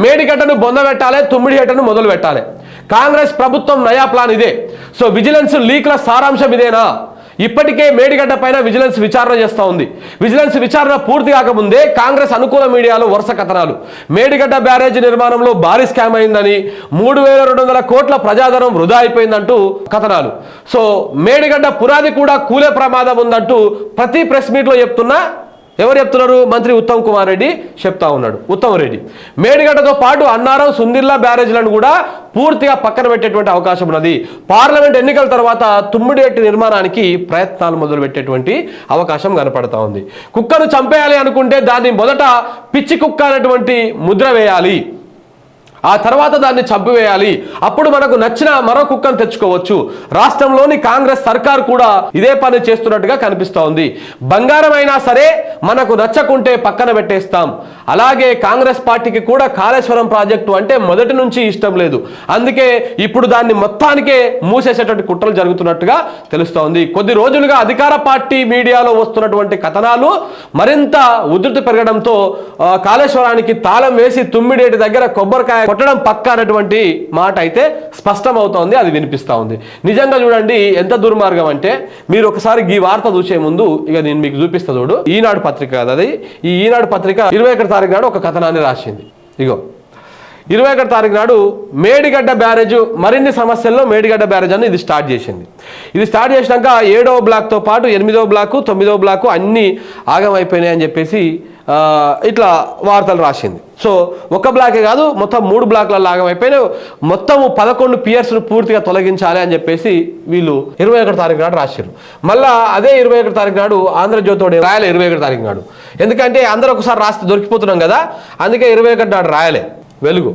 మేడిగడ్డను బొందబెట్టాలి తుమ్మిడిగడ్డను మొదలు పెట్టాలి. కాంగ్రెస్ ప్రభుత్వం నయా ప్లాన్ ఇదే. సో విజిలెన్స్ లీక్ల సారాంశం ఇదేనా? ఇప్పటికే మేడిగడ్డ పైన విజిలెన్స్ విచారణ చేస్తూ ఉంది. విజిలెన్స్ విచారణ పూర్తి కాకముందే కాంగ్రెస్ అనుకూల మీడియాలో వరుస కథనాలు. మేడిగడ్డ బ్యారేజ్ నిర్మాణంలో భారీ స్కామ్ అయిందని మూడు వేల రెండు వందల కోట్ల ప్రజాధనం వృధా అయిపోయిందంటూ కథనాలు. సో మేడిగడ్డ పునాది కూడా కూలే ప్రమాదం ఉందంటూ ప్రతి ప్రెస్ మీట్లో చెప్తున్నా ఎవరు చెప్తున్నారు? మంత్రి ఉత్తమ్ కుమార్ రెడ్డి చెప్తా ఉన్నాడు. ఉత్తమ్ రెడ్డి. మేడిగడ్డతో పాటు అన్నారం సుందిర్లా బ్యారేజ్లను కూడా పూర్తిగా పక్కన పెట్టేటువంటి అవకాశం ఉన్నది. పార్లమెంట్ ఎన్నికల తర్వాత తుమ్మిడిగట్టి నిర్మాణానికి ప్రయత్నాలు మొదలు పెట్టేటువంటి అవకాశం కనపడతా ఉంది. కుక్కను చంపేయాలి అనుకుంటే దాన్ని మొదట పిచ్చి కుక్క అనేటువంటి ముద్ర వేయాలి. ఆ తర్వాత దాన్ని చంపివేయాలి. అప్పుడు మనకు నచ్చిన మరో కుక్కను తెచ్చుకోవచ్చు. రాష్ట్రంలోని కాంగ్రెస్ సర్కార్ కూడా ఇదే పని చేస్తున్నట్టుగా కనిపిస్తోంది. బంగారమైనా బంగారం అయినా సరే మనకు నచ్చకుంటే పక్కన పెట్టేస్తాం. అలాగే కాంగ్రెస్ పార్టీకి కూడా కాళేశ్వరం ప్రాజెక్టు అంటే మొదటి నుంచి ఇష్టం లేదు. అందుకే ఇప్పుడు దాన్ని మొత్తానికే మూసేసేటువంటి కుట్రలు జరుగుతున్నట్టుగా తెలుస్తోంది. కొద్ది రోజులుగా అధికార పార్టీ మీడియాలో వస్తున్నటువంటి కథనాలు మరింత ఉధృతి పెరగడంతో కాళేశ్వరానికి తాళం వేసి తుమ్మిడేటి దగ్గర కొబ్బరికాయ కొట్టడం పక్క అన్నటువంటి మాట అయితే స్పష్టం అవుతోంది అది వినిపిస్తూ ఉంది. నిజంగా చూడండి ఎంత దుర్మార్గం అంటే మీరు ఒకసారి ఈ వార్త చూసే ముందు ఇక నేను మీకు చూపిస్తా చూడు. ఈనాడు పత్రిక కదా అది. ఈ ఈనాడు పత్రిక ఇరవై ఒకటి తారీఖు నాడు ఒక కథనాన్ని రాసింది. ఇగో. ఇరవై ఒకటి తారీఖు నాడు మేడిగడ్డ బ్యారేజ్ మరిన్ని సమస్యల్లో మేడిగడ్డ బ్యారేజ్ అని ఇది స్టార్ట్ చేసింది. ఇది స్టార్ట్ చేసినాక ఏడవ బ్లాక్తో పాటు ఎనిమిదవ బ్లాకు తొమ్మిదవ బ్లాకు అన్నీ ఆగమైపోయినాయి అని చెప్పేసి ఇట్లా వార్తలు రాసింది. సో ఒక బ్లాకే కాదు మొత్తం మూడు బ్లాక్లలో ఆగమైపోయినాయి. మొత్తం పదకొండు పియర్స్ను పూర్తిగా తొలగించాలి అని చెప్పేసి వీళ్ళు ఇరవై ఒకటి తారీఖు నాడు రాశారు మళ్ళా అదే ఇరవై ఒకటి తారీఖు నాడు ఆంధ్రజ్యోతి రాయలే ఇరవై ఒకటి తారీఖు నాడు. ఎందుకంటే అందరూ ఒకసారి రాస్తే దొరికిపోతున్నాం కదా అందుకే ఇరవై ఒకటి నాడు రాయలే. వెలుగు.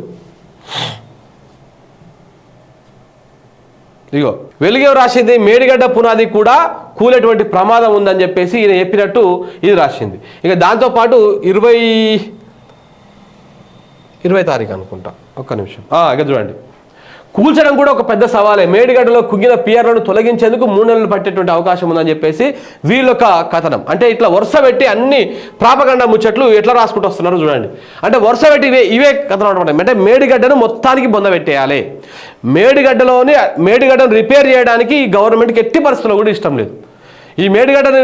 ఇగో వెలుగు రాసింది మేడిగడ్డ పునాది కూడా కూలేటువంటి ప్రమాదం ఉందని చెప్పేసి ఈయన చెప్పినట్టు ఇది రాసింది. ఇక దాంతోపాటు ఇరవై ఇరవై తారీఖు అనుకుంటా. ఒక్క నిమిషం. ఇక చూడండి. కూల్చడం కూడా ఒక పెద్ద సవాలే. మేడిగడ్డలో కుంగిన పియర్లను తొలగించేందుకు మూడు నెలలు పట్టేటువంటి అవకాశం ఉందని చెప్పేసి వీళ్ళొక కథనం. అంటే ఇట్లా వరుస పెట్టి అన్ని ప్రాపగండ ముచ్చట్లు ఎట్లా రాసుకుంటూ వస్తున్నారు చూడండి. అంటే వరుస పెట్టి ఇవే ఇవే కథనం అనమాట. అంటే మేడిగడ్డను మొత్తానికి బొందబెట్టేయాలి మేడిగడ్డలోని మేడిగడ్డను రిపేర్ చేయడానికి ఈ గవర్నమెంట్కి ఎట్టి పరిస్థితుల్లో కూడా ఇష్టం లేదు. ఈ మేడిగడ్డని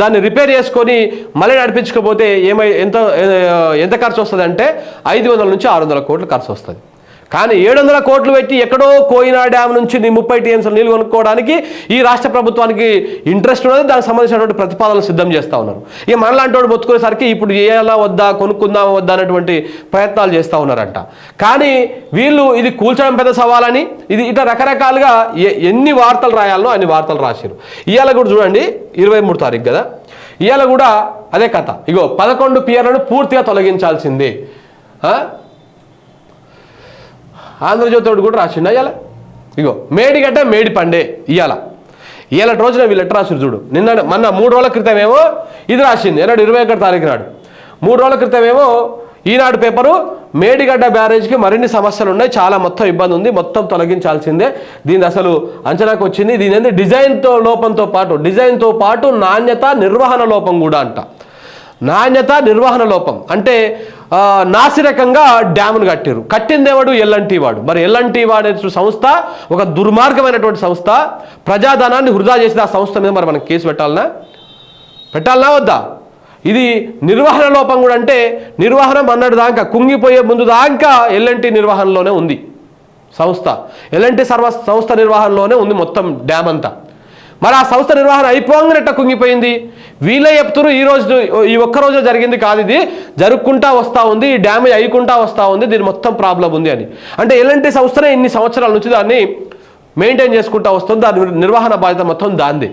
దాన్ని రిపేర్ చేసుకొని మళ్ళీ నడిపించకపోతే ఏమై ఎంత ఎంత ఖర్చు వస్తుంది అంటే ఐదు వందల నుంచి ఆరు వందల కోట్లు ఖర్చు వస్తుంది. కానీ ఏడు వందల కోట్లు పెట్టి ఎక్కడో కోయినా డ్యామ్ నుంచి నీ ముప్పై టీఎంసీలు నీళ్ళు కొనుక్కోవడానికి ఈ రాష్ట్ర ప్రభుత్వానికి ఇంట్రెస్ట్ ఉన్నది దానికి సంబంధించినటువంటి ప్రతిపాదనలు సిద్ధం చేస్తూ ఉన్నారు. ఇక మనలాంటి వాడు బతుకునేసరికి ఇప్పుడు చేయాలా వద్దా కొనుక్కుందామా వద్దా అనేటువంటి ప్రయత్నాలు చేస్తూ ఉన్నారంట. కానీ వీళ్ళు ఇది కూల్చడం పెద్ద సవాలని ఇది ఇట రకరకాలుగా ఎన్ని వార్తలు రాయాలనో అన్ని వార్తలు రాశారు ఇవాళ కూడా చూడండి ఇరవై మూడు తారీఖు కదా. ఇవాళ కూడా అదే కథ. ఇగో పదకొండు పియర్లను పూర్తిగా తొలగించాల్సిందే. ఆంధ్రజ్యోతిడు కూడా రాసిండు అయ్యాల ఇగో మేడిగడ్డ మేడి పండే ఇయ్యాల. ఇవాళ రోజున వీళ్ళు లెటర్ రాసిరు చూడు. నిన్న మొన్న మూడు రోజుల క్రితమేమో ఇది రాసింది. ఏనాడు ఇరవై ఒకటి తారీఖు నాడు. మూడు రోజుల క్రితమేమో ఈనాడు పేపరు మేడిగడ్డ బ్యారేజ్కి మరిన్ని సమస్యలు ఉన్నాయి. చాలా మొత్తం ఇబ్బంది ఉంది. మొత్తం తొలగించాల్సిందే. దీని అసలు అంచనాకు వచ్చింది. దీని ఏంది? డిజైన్తో లోపంతో పాటు డిజైన్తో పాటు నాణ్యత నిర్వహణ లోపం కూడా అంట. నాణ్యత నిర్వహణ లోపం. అంటే నాసిరకంగా డ్యామును కట్టారు కట్టిందేవాడు ఎల్ఎన్టీ వాడు. మరి ఎల్ఎన్టీ అనే సంస్థ ఒక దుర్మార్గమైనటువంటి సంస్థ. ప్రజాధనాన్ని వృధా చేసిన ఆ సంస్థ మీద మరి మనం కేసు పెట్టాలనా? పెట్టాలనా వద్దా? ఇది నిర్వహణ లోపం కూడా అంటే నిర్వహణ అన్నటి దాకా కుంగిపోయే ముందు దాకా ఎల్ఎన్టీ నిర్వహణలోనే ఉంది సంస్థ. ఎల్ఎన్టీ సర్వ సంస్థ నిర్వహణలోనే ఉంది మొత్తం డ్యామ్ అంతా. మరి ఆ సంస్థ నిర్వహణ అయిపోగానే కుంగిపోయింది. వీళ్ళే చెప్తున్నారు ఈ రోజు ఈ ఒక్క రోజు జరిగింది కాదు ఇది. జరుపుకుంటా వస్తూ ఉంది ఈ డ్యామేజ్ అయ్యకుండా వస్తూ ఉంది దీని మొత్తం ప్రాబ్లం ఉంది అని. అంటే ఎలాంటి సంస్థనే ఇన్ని సంవత్సరాల నుంచి దాన్ని మెయింటైన్ చేసుకుంటా వస్తుంది దాని నిర్వహణ బాధ్యత మొత్తం దాంది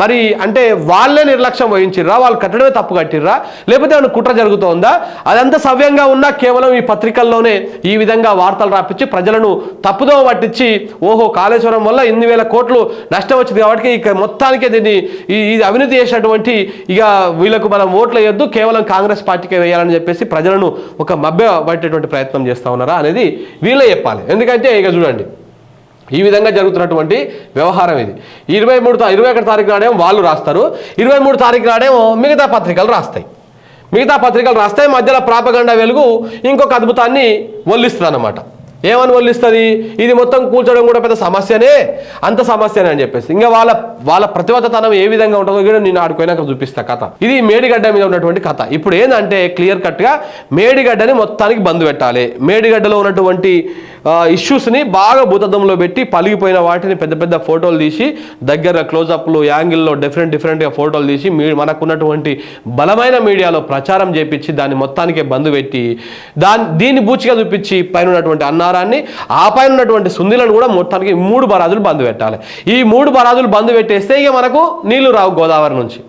మరి అంటే వాళ్ళే నిర్లక్ష్యం వహించిర్రా వాళ్ళు కట్టడమే తప్పు కట్టిర్రా? లేకపోతే ఏమైనా కుట్ర జరుగుతోందా? అదంతా సవ్యంగా ఉన్నా కేవలం ఈ పత్రికల్లోనే ఈ విధంగా వార్తలు రాపించి ప్రజలను తప్పుదో పట్టించి ఓహో కాళేశ్వరం వల్ల ఎనిమిది వేల కోట్లు నష్టం వచ్చింది కాబట్టి ఇక మొత్తానికే దీన్ని ఈ ఇది అవినీతి చేసినటువంటి ఇక వీళ్ళకు మనం ఓట్లు వేయొద్దు కేవలం కాంగ్రెస్ పార్టీకే వేయాలని చెప్పేసి ప్రజలను ఒక మభ్య పట్టేటువంటి ప్రయత్నం చేస్తూ ఉన్నారా అనేది వీళ్ళే చెప్పాలి. ఎందుకంటే ఇక చూడండి ఈ విధంగా జరుగుతున్నటువంటి వ్యవహారం ఇది. ఇరవై మూడు ఇరవై ఒకటి తారీఖు నాడేమో వాళ్ళు రాస్తారు. ఇరవై మూడు తారీఖు నాడేమో మిగతా పత్రికలు రాస్తాయి. మిగతా పత్రికలు రాస్తే మధ్యలో ప్రాపగండ వెలుగు ఇంకొక అద్భుతాన్ని వల్లిస్తుంది అనమాట ఏమని వల్లిస్తుంది? ఇది మొత్తం కూల్చడం కూడా పెద్ద సమస్యనే. అంత సమస్యనే అని చెప్పేసి. ఇంకా వాళ్ళ వాళ్ళ ప్రతిబద్ధతనం ఏ విధంగా ఉంటుందో కూడా నేను ఆడుకోయినాక చూపిస్తా కథ. ఇది మేడిగడ్డ మీద ఉన్నటువంటి కథ. ఇప్పుడు ఏంటంటే క్లియర్ కట్గా మేడిగడ్డని మొత్తానికి బంద్ పెట్టాలి. మేడిగడ్డలో ఉన్నటువంటి ఇష్యూస్ని బాగా భూతద్దంలో పెట్టి పలిగిపోయిన వాటిని పెద్ద పెద్ద ఫోటోలు తీసి దగ్గర క్లోజప్లు యాంగిల్లో డిఫరెంట్ డిఫరెంట్గా ఫోటోలు తీసి మీ మనకున్నటువంటి బలమైన మీడియాలో ప్రచారం చేపించి దాన్ని మొత్తానికే బంద్ పెట్టి దాని దీన్ని బూచిగా చూపించి పైన ఉన్నటువంటి అన్నారాన్ని ఆ పైన ఉన్నటువంటి సుందిలను కూడా మొత్తానికి మూడు బరాజులు బంద్ పెట్టాలి. ఈ మూడు బరాజులు బంద్ పెట్టేస్తే ఇక మనకు నీళ్ళు రావు గోదావరి నుంచి.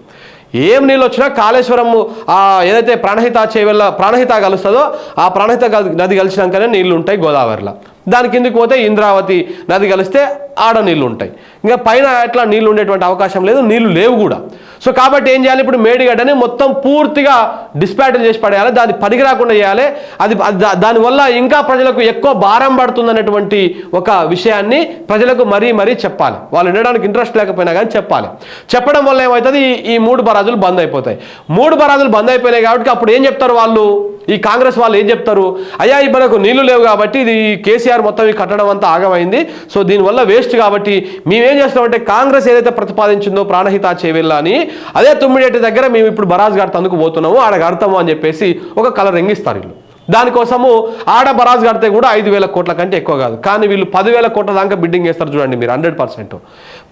ఏం నీళ్ళు వచ్చినా కాళేశ్వరం ఆ ఏదైతే ప్రాణహిత చేవెళ్ళ ప్రాణహిత కలుస్తుందో ఆ ప్రాణహిత నది కలిసినాకనే నీళ్ళు ఉంటాయి గోదావరిలో. దాని కిందకి పోతే ఇంద్రావతి నది కలిస్తే ఆడ నీళ్ళు ఉంటాయి. ఇంకా పైన ఎట్లా నీళ్ళు ఉండేటువంటి అవకాశం లేదు నీళ్ళు లేవు కూడా. సో కాబట్టి ఏం చేయాలి? ఇప్పుడు మేడిగడ్డని మొత్తం పూర్తిగా డిస్పాటిల్ చేసి పడేయాలి. దాన్ని పనికి రాకుండా చేయాలి. అది దా- దానివల్ల ఇంకా ప్రజలకు ఎక్కువ భారం పడుతుందనేటువంటి ఒక విషయాన్ని ప్రజలకు మరీ మరీ చెప్పాలి. వాళ్ళు వినడానికి ఇంట్రెస్ట్ లేకపోయినా కానీ చెప్పాలి. చెప్పడం వల్ల ఏమవుతుంది? ఈ- మూడు బరాజులు బంద్ అయిపోతాయి. మూడు బరాజులు బంద్ అయిపోయినాయి కాబట్టి అప్పుడు ఏం చెప్తారు వాళ్ళు? ఈ కాంగ్రెస్ వాళ్ళు ఏం చెప్తారు? అయ్యా ఈ మనకు నీళ్ళు లేవు కాబట్టి ఇది కేసీఆర్ మొత్తం ఈ కట్టడం అంతా ఆగమైంది. సో దీనివల్ల వేస్ట్ కాబట్టి మేమేం చేస్తామంటే కాంగ్రెస్ ఏదైతే ప్రతిపాదించిందో ప్రాణహిత చేవెళ్ళ అని అదే తొమ్మిడేటి దగ్గర మేము ఇప్పుడు బరాజ్ గారు తందుకు పోతున్నాము ఆడ కడతాము అని చెప్పేసి ఒక కలర్ ఎంగిస్తారు వీళ్ళు. దానికోసము ఆడ బరాజ్ కడితే కూడా ఐదు వేల కోట్ల కంటే ఎక్కువ కాదు. కానీ వీళ్ళు పదివేల కోట్ల దాకా బిడ్డింగ్ వేస్తారు చూడండి మీరు హండ్రెడ్ పర్సెంట్.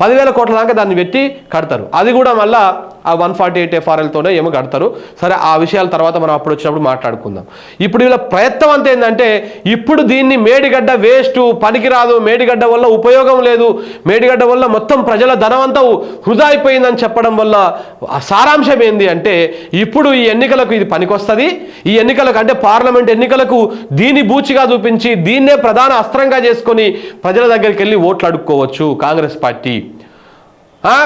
పదివేల కోట్ల దాకా దాన్ని పెట్టి కడతారు. అది కూడా మళ్ళీ ఆ వన్ ఫార్టీ ఎయిట్ ఎఫ్ఆర్ఎల్తోనే ఏమో కడతారు. సరే ఆ విషయాల తర్వాత మనం అప్పుడు వచ్చినప్పుడు మాట్లాడుకుందాం. ఇప్పుడు వీళ్ళ ప్రయత్నం అంత ఏంటంటే ఇప్పుడు దీన్ని మేడిగడ్డ వేస్ట్ పనికిరాదు. మేడిగడ్డ వల్ల ఉపయోగం లేదు. మేడిగడ్డ వల్ల మొత్తం ప్రజల ధనం అంతా వృధా అయిపోయిందని చెప్పడం వల్ల సారాంశం ఏంది అంటే ఇప్పుడు ఈ ఎన్నికలకు ఇది పనికొస్తుంది. ఈ ఎన్నికలకు అంటే పార్లమెంట్ ఎన్నికలకు దీన్ని బూచిగా చూపించి దీన్నే ప్రధాన అస్త్రంగా చేసుకొని ప్రజల దగ్గరికి వెళ్ళి ఓట్లు అడుక్కోవచ్చు కాంగ్రెస్ పార్టీ.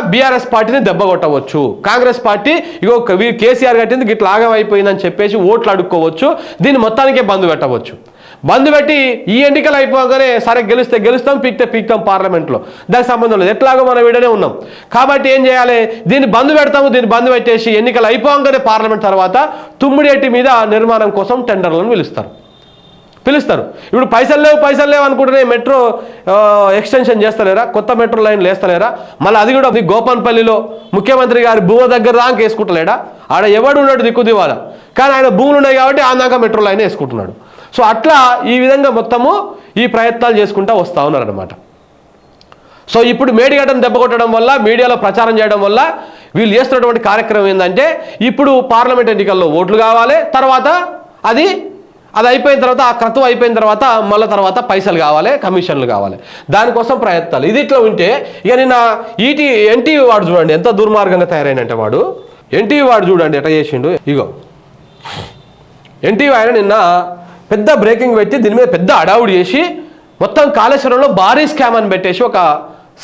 బీఆర్ఎస్ పార్టీని దెబ్బ కొట్టవచ్చు. కాంగ్రెస్ పార్టీ ఇగో వీ- కేసీఆర్ కట్టింది గిట్లా ఆగమైపోయిందని చెప్పేసి ఓట్లు అడుక్కోవచ్చు. దీన్ని మొత్తానికే బంద్ పెట్టవచ్చు. బంద్ పెట్టి ఈ ఎన్నికలు అయిపోగానే సరే గెలిస్తే గెలుస్తాం పీక్తే పీక్తాం పార్లమెంట్లో. దానికి సంబంధం లేదు. ఎట్లాగో మనం వీడనే ఉన్నాం. కాబట్టి ఏం చేయాలి? దీన్ని బంద్ పెడతాము దీన్ని బంద్ పెట్టేసి ఎన్నికలు అయిపోగానే పార్లమెంట్ తర్వాత తుమ్మిడేటి మీద నిర్మాణం కోసం టెండర్లను పిలుస్తారు. పిలుస్తారు. ఇప్పుడు పైసలు లేవు పైసలు లేవు అనుకుంటేనే మెట్రో ఎక్స్టెన్షన్ చేస్తలేరా? కొత్త మెట్రో లైన్లు వేస్తలేరా మళ్ళీ అది కూడా ఈ గోపన్పల్లిలో ముఖ్యమంత్రి గారి భూమ దగ్గర దాకా వేసుకుంటలేడా? ఆడ ఎవడు ఉన్నాడు దిక్కు దివాలా? కానీ ఆయన భూములు ఉన్నాయి కాబట్టి ఆ దాకా మెట్రో లైన్ వేసుకుంటున్నాడు. సో అట్లా ఈ విధంగా మొత్తము ఈ ప్రయత్నాలు చేసుకుంటా వస్తూ ఉన్నారనమాట సో ఇప్పుడు మేడిగడ్డను దెబ్బ కొట్టడం వల్ల మీడియాలో ప్రచారం చేయడం వల్ల వీళ్ళు చేస్తున్నటువంటి కార్యక్రమం ఏంటంటే ఇప్పుడు పార్లమెంట్ ఎన్నికల్లో ఓట్లు కావాలి తర్వాత అది అది అయిపోయిన తర్వాత ఆ క్రతువు అయిపోయిన తర్వాత మళ్ళీ తర్వాత పైసలు కావాలి కమిషన్లు కావాలి. దానికోసం ప్రయత్నాలు. ఇది ఇట్లా ఉంటే ఇక నిన్న ఈటీ ఎన్టీవీ వాడు చూడండి ఎంత దుర్మార్గంగా తయారైనంటే వాడు. ఎన్టీవీ వాడు చూడండి ఎట్లా చేసిండు? ఇగో. ఎన్టీవీ ఆయన నిన్న పెద్ద బ్రేకింగ్ పెట్టి దీని మీద పెద్ద అడావుడు చేసి మొత్తం కాళేశ్వరంలో భారీ స్కామ్ అని పెట్టేసి ఒక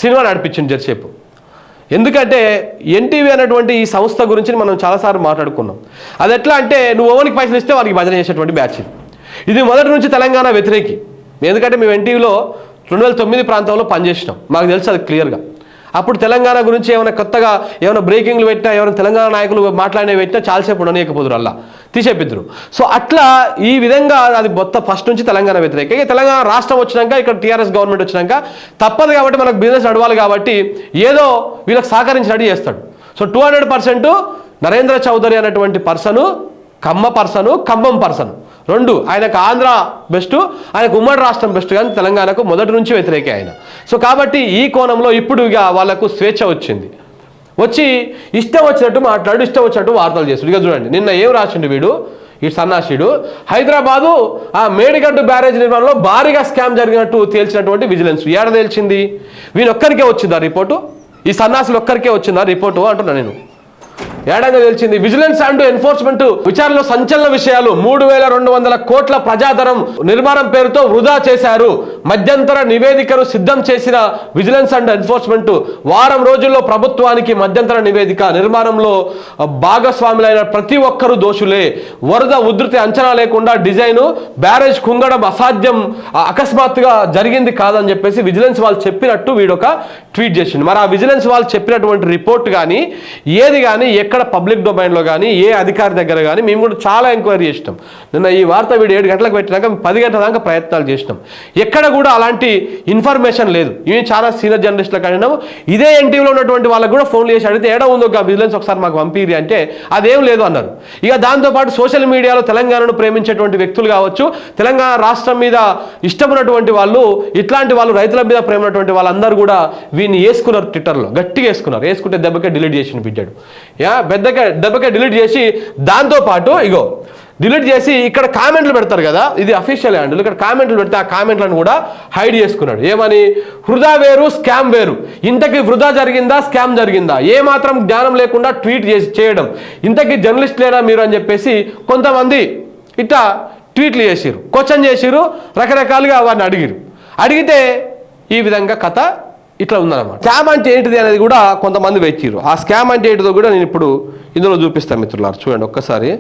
సినిమా నడిపించింది జరిసేపు ఎందుకంటే ఎన్టీవీ అనేటువంటి ఈ సంస్థ గురించి మనం చాలాసార్లు మాట్లాడుకున్నాం. అది ఎట్లా అంటే నువ్వు ఓవనికి పైసలు ఇస్తే వారికి భజన చేసేటువంటి బ్యాచ్ ఇది. మొదటి నుంచి తెలంగాణ వ్యతిరేకి. ఎందుకంటే మేము ఎన్టీవీలో రెండు వేల తొమ్మిది ప్రాంతంలో పనిచేసినాం. మాకు తెలుసు అది క్లియర్గా. అప్పుడు తెలంగాణ గురించి ఏమైనా కొత్తగా ఏమైనా బ్రేకింగ్లు పెట్టినా ఏమైనా తెలంగాణ నాయకులు మాట్లాడినవి పెట్టినా చాలాసేపు ఉండనీయకపోదురు అలా. తీసేపిద్దరు. సో అట్లా ఈ విధంగా అది మొత్తం ఫస్ట్ నుంచి తెలంగాణ వ్యతిరేక. ఇక తెలంగాణ రాష్ట్రం వచ్చినాక ఇక్కడ టీఆర్ఎస్ గవర్నమెంట్ వచ్చినాక తప్పదు కాబట్టి మనకు బిజినెస్ నడవాలి కాబట్టి ఏదో వీళ్ళకి సహకరించినట్టు చేస్తాడు. So two hundred percent Narendra Chowdary అనేటువంటి person Kamma person Khammam person. రెండు ఆయనకు ఆంధ్ర బెస్ట్ ఆయనకు ఉమ్మడి రాష్ట్రం బెస్ట్ కానీ తెలంగాణకు మొదటి నుంచి వ్యతిరేకే ఆయన. సో కాబట్టి ఈ కోణంలో ఇప్పుడు ఇక వాళ్ళకు స్వేచ్ఛ వచ్చింది. వచ్చి ఇష్టం వచ్చినట్టు మాట్లాడు ఇష్టం వచ్చినట్టు వార్తలు చేస్తాడు. ఇక చూడండి నిన్న ఏం రాసిండు వీడు? ఈ సన్నాసిడు హైదరాబాదు ఆ మేడిగడ్డు బ్యారేజ్ నిర్మాణంలో భారీగా స్కామ్ జరిగినట్టు తేల్చినటువంటి విజిలెన్స్. ఏడ తేల్చింది? వీనొక్కరికే వచ్చిందా రిపోర్టు? ఈ సన్నాసులు ఒక్కరికే వచ్చిందా రిపోర్టు అంటున్నా నేను. ఏడంగా తెలిసింది విజిలెన్స్ అండ్ ఎన్ఫోర్స్మెంట్ విచారణలో సంచలన విషయాలు మూడు వేల రెండు వందల కోట్ల ప్రజాధనం నిర్మాణం పేరుతో వృధా చేశారు. మధ్యంతర నివేదికను సిద్ధం చేసిన విజిలెన్స్ అండ్ ఎన్ఫోర్స్మెంట్ వారం రోజుల్లో ప్రభుత్వానికి మధ్యంతర నివేదిక నిర్మాణంలో భాగస్వాములైన ప్రతి ఒక్కరూ దోషులే. వరద ఉధృతి అంచనా లేకుండా డిజైన్ బ్యారేజ్ కుంగడం అసాధ్యం అకస్మాత్తుగా జరిగింది కాదని చెప్పేసి విజిలెన్స్ వాళ్ళు చెప్పినట్టు వీడొక ట్వీట్ చేసిండు. మరి ఆ విజిలెన్స్ వాళ్ళు చెప్పినటువంటి రిపోర్ట్ కానీ ఏది కానీ ఎక్కడ పబ్లిక్ డొమైన్లో కానీ ఏ అధికారి దగ్గర కానీ మేము కూడా చాలా ఎంక్వైరీ చేసినాం. నిన్న ఈ వార్త వీడు ఏడు గంటలకు పెట్టినాక పది గంటల దాకా ప్రయత్నాలు చేసినాం. ఎక్కడ కూడా అలాంటి ఇన్ఫర్మేషన్ లేదు. ఇవి చాలా సీనియర్ జర్నలిస్టులకు అడిగినాము ఇదే ఎన్టీవీలో ఉన్నటువంటి వాళ్ళకి కూడా ఫోన్లు చేసి అడిగితే ఏడా ఉందో ఒక విజిలెన్స్ ఒకసారి మాకు పంపిరి అంటే అదేం లేదు అన్నారు. ఇక దాంతోపాటు సోషల్ మీడియాలో తెలంగాణను ప్రేమించేటువంటి వ్యక్తులు కావచ్చు తెలంగాణ రాష్ట్రం మీద ఇష్టమైనటువంటి వాళ్ళు ఇట్లాంటి వాళ్ళు రైతుల మీద ప్రేమ ఉన్నటువంటి వాళ్ళందరూ కూడా వీడిని వేసుకున్నారు ట్విట్టర్లో గట్టిగా వేసుకున్నారు వేసుకుంటే దెబ్బకే డిలీట్ చేసి బిడ్డాడు యా పెద్దగా దెబ్బకే డిలీట్ చేసి దాంతోపాటు ఇగో డిలీట్ చేసి ఇక్కడ కామెంట్లు పెడతారు కదా ఇది అఫీషియల్ హ్యాండిల్ ఇక్కడ కామెంట్లు పెడితే ఆ కామెంట్లను కూడా హైడ్ చేసుకున్నాడు. ఏమని? వృధా వేరు స్కామ్ వేరు. ఇంతకీ వృధా జరిగిందా స్కామ్ జరిగిందా? ఏ మాత్రం జ్ఞానం లేకుండా ట్వీట్ చేసి చేయడం. ఇంతకీ జర్నలిస్ట్ లేరా మీరు అని చెప్పేసి కొంతమంది ఇట్లా ట్వీట్లు చేసిరు క్వశ్చన్ చేసిరు రకరకాలుగా వారిని అడిగిరు అడిగితే ఈ విధంగా కథ ఇట్లా ఉందన్నమాట. స్కామ్ అంటే ఏంటిది అనేది కూడా కొంతమంది వెచ్చిరు ఆ స్కామ్ అంటే ఏంటిదో కూడా నేను ఇప్పుడు ఇందులో చూపిస్తాను మిత్రులారు. చూడండి ఒక్కసారి.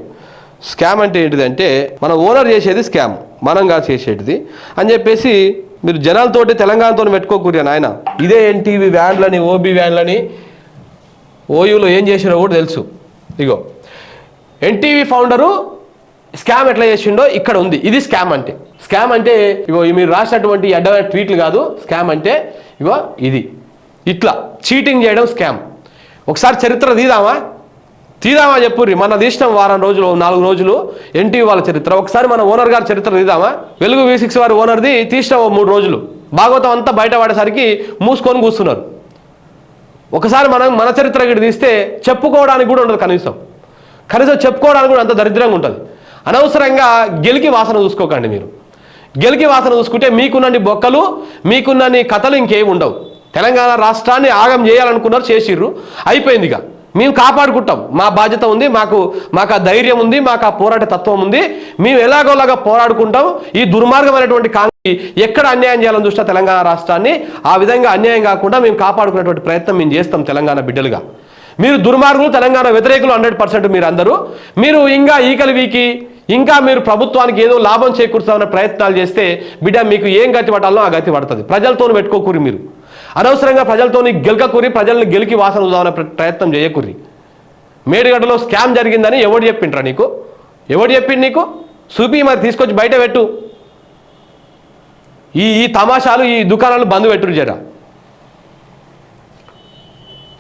స్కామ్ అంటే ఏంటిదంటే మన ఓనర్ చేసేది స్కామ్ మనం కాదు చేసేటిది. అని చెప్పేసి మీరు జనాలతోటి తెలంగాణతో పెట్టుకోకూరి నాయన. ఇదే ఎన్టీవీ వ్యాన్లని ఓబీ వ్యాన్లని ఓయూలో ఏం చేసినో కూడా తెలుసు. ఇగో. ఎన్టీవీ ఫౌండరు స్కామ్ ఎట్లా చేసిండో ఇక్కడ ఉంది. ఇది స్కామ్ అంటే. స్కామ్ అంటే ఇగో మీరు రాసినటువంటి ఈ అడ్డమైన ట్వీట్లు కాదు. స్కామ్ అంటే ఇగో ఇది. ఇట్లా చీటింగ్ చేయడం స్కామ్. ఒకసారి చరిత్ర తీదామా? తీదామా చెప్పుర్రి మన తీసినాం వారం రోజులు నాలుగు రోజులు ఎన్టీవీ వాళ్ళ చరిత్ర. ఒకసారి మన ఓనర్ గారి చరిత్ర తీదామా? వెలుగు వి సిక్స్ వారి ఓనర్ది తీసినాం ఓ మూడు రోజులు. భాగవతం అంతా బయట పడేసరికి మూసుకొని కూస్తున్నారు ఒకసారి మనం మన చరిత్ర ఇక్కడ తీస్తే చెప్పుకోవడానికి కూడా ఉండదు కనీసం. కనీసం చెప్పుకోవడానికి కూడా అంత దరిద్రంగా ఉంటుంది. అనవసరంగా గెలికి వాసన చూసుకోకండి మీరు. గెలికి వాసన చూసుకుంటే మీకున్నన్ని బొక్కలు మీకున్నన్ని కథలు ఇంకేమి ఉండవు. తెలంగాణ రాష్ట్రాన్ని ఆగం చేయాలనుకున్నారు చేసిర్రు. అయిపోయింది ఇక మేము కాపాడుకుంటాం. మా బాధ్యత ఉంది మాకు మాకు ఆ ధైర్యం ఉంది మాకు ఆ పోరాట తత్వం ఉంది. మేము ఎలాగోలాగా పోరాడుకుంటాం. ఈ దుర్మార్గమైనటువంటి కాంగ్రెస్ ఎక్కడ అన్యాయం చేయాలని చూసినా తెలంగాణ రాష్ట్రాన్ని ఆ విధంగా అన్యాయం కాకుండా మేము కాపాడుకునేటువంటి ప్రయత్నం మేము చేస్తాం తెలంగాణ బిడ్డలుగా. మీరు దుర్మార్గులు తెలంగాణ వ్యతిరేకులు హండ్రెడ్ పర్సెంట్ మీరు అందరూ మీరు ఇంకా ఈకలు వీకి ఇంకా మీరు ప్రభుత్వానికి ఏదో లాభం చేకూర్చామనే ప్రయత్నాలు చేస్తే బిడ్డ మీకు ఏం గతి పట్టాలో ఆ గతి పడుతుంది. ప్రజలతో పెట్టుకోకూరి మీరు. అనవసరంగా ప్రజలతోని గెలకకూరి ప్రజల్ని గెలికి వాసన చూద్దామనే ప్రయత్నం చేయకూరి. మేడిగడ్డలో స్కామ్ జరిగిందని ఎవడు చెప్పిండ్రా నీకు? ఎవడు చెప్పిండు నీకు? చూపి మరి తీసుకొచ్చి బయట పెట్టు. ఈ ఈ తమాషాలు ఈ దుకాణాలు బంద్ పెట్టురు జరా.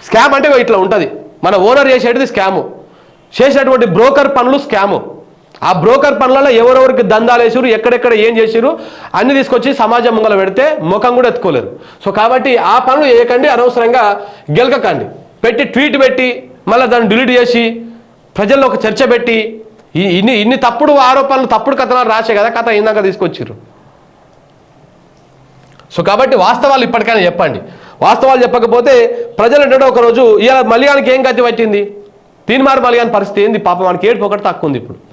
స్కామ్ అంటే ఇట్లా ఉంటుంది. మన ఓనర్ చేసేటిది స్కాము. చేసినటువంటి బ్రోకర్ పనులు స్కాము. ఆ బ్రోకర్ పనులలో ఎవరెవరికి దందాలు వేసారు ఎక్కడెక్కడ ఏం చేసారు అన్ని తీసుకొచ్చి సమాజం ముంగల పెడితే ముఖం కూడా ఎత్తుకోలేరు. సో కాబట్టి ఆ పనులు చేయకండి అనవసరంగా గెలకకండి. పెట్టి ట్వీట్ పెట్టి మళ్ళీ దాన్ని డిలీట్ చేసి ప్రజల్లో ఒక చర్చ పెట్టి ఈ- ఇన్ని ఇన్ని తప్పుడు ఆరోపణలు తప్పుడు కథనాలు రాసే కదా కథ ఇందాక తీసుకొచ్చారు సో కాబట్టి వాస్తవాలు ఇప్పటికైనా చెప్పండి. వాస్తవాలు చెప్పకపోతే ప్రజలు ఏంటంటే ఒకరోజు ఇలా మలియానికి ఏం గతి పట్టింది? తీన్మార్ మలిగాని పరిస్థితి ఏంది? పాప మనకి ఏడుపు ఒకటి తక్కువ ఉంది ఇప్పుడు.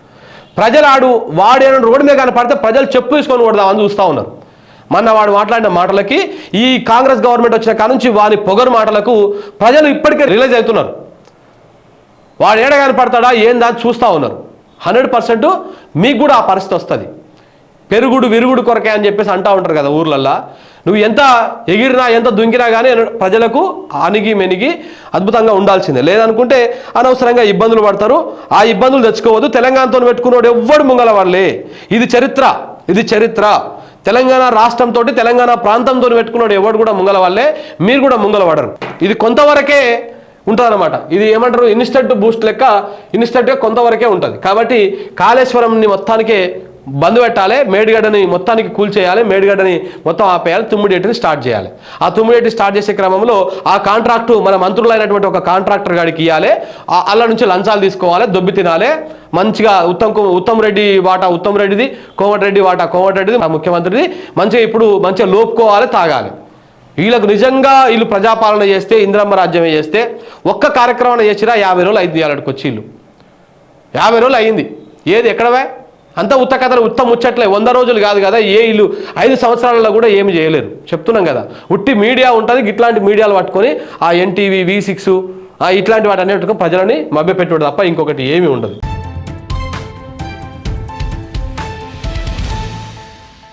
ప్రజలాడు వాడు వాడేనా రోడ్డు మీద కనపడితే ప్రజలు చెప్పు తీసుకొని కొడదామని చూస్తూ ఉన్నారు. మొన్న వాడు మాట్లాడిన మాటలకి ఈ కాంగ్రెస్ గవర్నమెంట్ వచ్చిన కాడ నుంచి వారి పొగరు మాటలకు ప్రజలు ఇప్పటికే రిలీజ్ అవుతున్నారు. వాడు ఏడ కనపడతాడా ఏందా అని చూస్తూ ఉన్నారు. హండ్రెడ్ పర్సెంట్ మీకు కూడా ఆ పరిస్థితి వస్తుంది. పెరుగుడు విరుగుడు కొరకే అని చెప్పేసి అంటూ ఉంటారు కదా ఊర్లల్లో. నువ్వు ఎంత ఎగిరినా ఎంత దుంకినా కానీ ప్రజలకు అణిగి మెనిగి అద్భుతంగా ఉండాల్సిందే. లేదనుకుంటే అనవసరంగా ఇబ్బందులు పడతారు. ఆ ఇబ్బందులు తెచ్చుకోవద్దు. తెలంగాణతో పెట్టుకున్నవాడు ఎవ్వడు ముంగల వాళ్ళే ఇది చరిత్ర. ఇది చరిత్ర. తెలంగాణ రాష్ట్రంతో తెలంగాణ ప్రాంతంతో పెట్టుకున్నాడు ఎవడు కూడా ముంగల వాళ్ళే మీరు కూడా ముంగల పడరు ఇది కొంతవరకే ఉంటుందన్నమాట. ఇది ఏమంటారు? ఇన్స్టెంట్ బూస్ట్ లెక్క ఇన్స్టెంట్గా కొంతవరకే ఉంటుంది. కాబట్టి కాళేశ్వరంని మొత్తానికే బంద్ పెట్టాలి మేడిగడ్డని మొత్తానికి కూల్చేయాలి మేడిగడ్డని మొత్తం ఆపేయాలి తుమ్మిడేటిని స్టార్ట్ చేయాలి. ఆ తుమ్మిడేటి స్టార్ట్ చేసే క్రమంలో ఆ కాంట్రాక్టు మన మంత్రులైనటువంటి ఒక కాంట్రాక్టర్ గాడికి ఇవ్వాలి ఆ- అల్ల నుంచి లంచాలు తీసుకోవాలి దొబ్బి తినాలి. మంచిగా ఉత్తమ్ ఉత్తమ్ రెడ్డి వాటా ఉత్తమ్ రెడ్డిది కోమటిరెడ్డి వాటా కోమటిరెడ్డిది మా ముఖ్యమంత్రిది మంచిగా ఇప్పుడు మంచిగా లోపుకోవాలి తాగాలి. వీళ్ళకు నిజంగా వీళ్ళు ప్రజాపాలన చేస్తే ఇంద్రమ్మ రాజ్యమే చేస్తే ఒక్క కార్యక్రమం చేసినా యాభై రోజులు ఐదు వాళ్ళకి వచ్చి వీళ్ళు. యాభై రోజులు అయింది. ఏది ఎక్కడవే అంత ఉత్త కథలు ఉత్త ముచ్చట్లే. వంద రోజులు కాదు కదా ఏ ఇల్లు ఐదు సంవత్సరాలలో కూడా ఏమి చేయలేరు. చెప్తున్నాం కదా ఉట్టి మీడియా ఉంటుంది ఇట్లాంటి మీడియాలు పట్టుకొని ఆ ఎన్టీవీ వి సిక్స్ ఇట్లాంటి వాటి అన్నిటికీ ప్రజలని మభ్యపెట్టుడు తప్ప ఇంకొకటి ఏమీ ఉండదు.